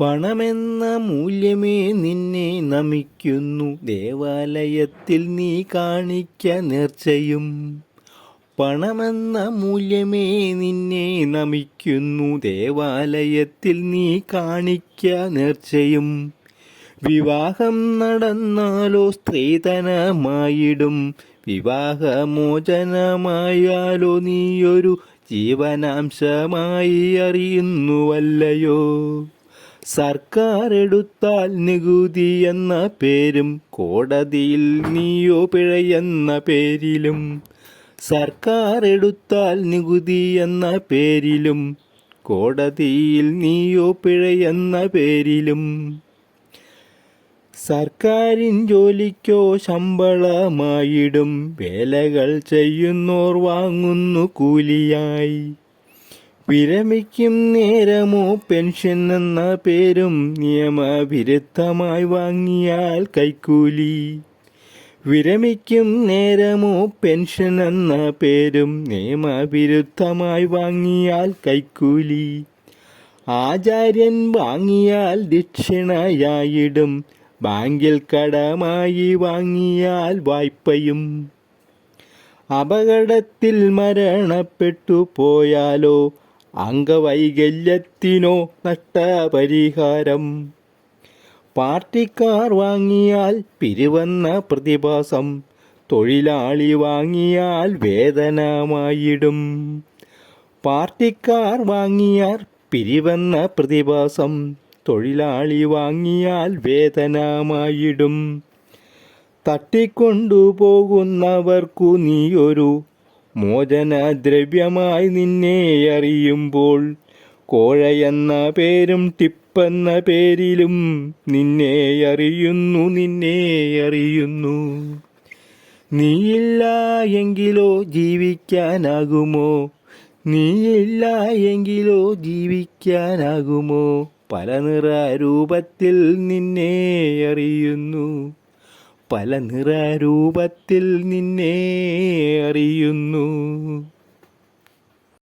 പണമെന്ന മൂല്യമേ നിന്നെ നമിക്കുന്നു. ദേവാലയത്തിൽ നീ കാണിക്ക നേർച്ചയും. പണമെന്ന മൂല്യമേ നിന്നെ നമിക്കുന്നു. ദേവാലയത്തിൽ നീ കാണിക്ക നേർച്ചയും. വിവാഹം നടന്നാലോ സ്ത്രീധനമായിടും. വിവാഹമോചനമായാലോ നീയൊരു ജീവനാംശമായി അറിയുന്നുവല്ലയോ? സർക്കാർ എടുത്താൽ നികുതി എന്ന പേരും കോടതിയിൽ നീയോ പിഴയെന്ന പേരിലും. സർക്കാർ എടുത്താൽ നികുതി എന്ന പേരിലും കോടതിയിൽ നീയോ പിഴയെന്ന പേരിലും. സർക്കാരിൻ ജോലിക്കോ ശമ്പളമായിടും വേലകൾ ചെയ്യുന്നോർ വാങ്ങുന്നു കൂലിയായി. വിരമിക്കും നേരമോ പെൻഷൻ എന്ന പേരും നിയമവിരുദ്ധമായി വാങ്ങിയാൽ കൈക്കൂലി. വിരമിക്കും നേരമോ പെൻഷൻ എന്ന പേരും നിയമവിരുദ്ധമായി വാങ്ങിയാൽ കൈക്കൂലി. ആചാര്യൻ വാങ്ങിയാൽ ദക്ഷിണയായിടും ബാങ്കിൽ കടമായി വാങ്ങിയാൽ വായ്പയും. അപകടത്തിൽ മരണപ്പെട്ടു പോയാലോ അംഗവൈകല്യത്തിനോ നഷ്ടപരിഹാരം. പാർട്ടിക്കാർ വാങ്ങിയാൽ പിരിവന്ന പ്രതിഭാസം തൊഴിലാളി വാങ്ങിയാൽ വേതനമായിടും. പാർട്ടിക്കാർ വാങ്ങിയാൽ പിരിവന്ന പ്രതിഭാസം തൊഴിലാളി വാങ്ങിയാൽ വേതനമായിടും. തട്ടിക്കൊണ്ടുപോകുന്നവർക്കു നീയൊരു മോചനദ്രവ്യമായി നിന്നെ അറിയുമ്പോൾ കോഴയെന്ന പേരും ടിപ്പെന്ന പേരിലും നിന്നെ അറിയുന്നു നിന്നെ അറിയുന്നു. നീയില്ല എങ്കിലോ ജീവിക്കാനാകുമോ? നീയില്ല എങ്കിലോ ജീവിക്കാനാകുമോ? പല നിറ രൂപത്തിൽ നിന്നെ അറിയുന്നു. പല നിറരൂപത്തിൽ നിന്നേ അറിയുന്നു.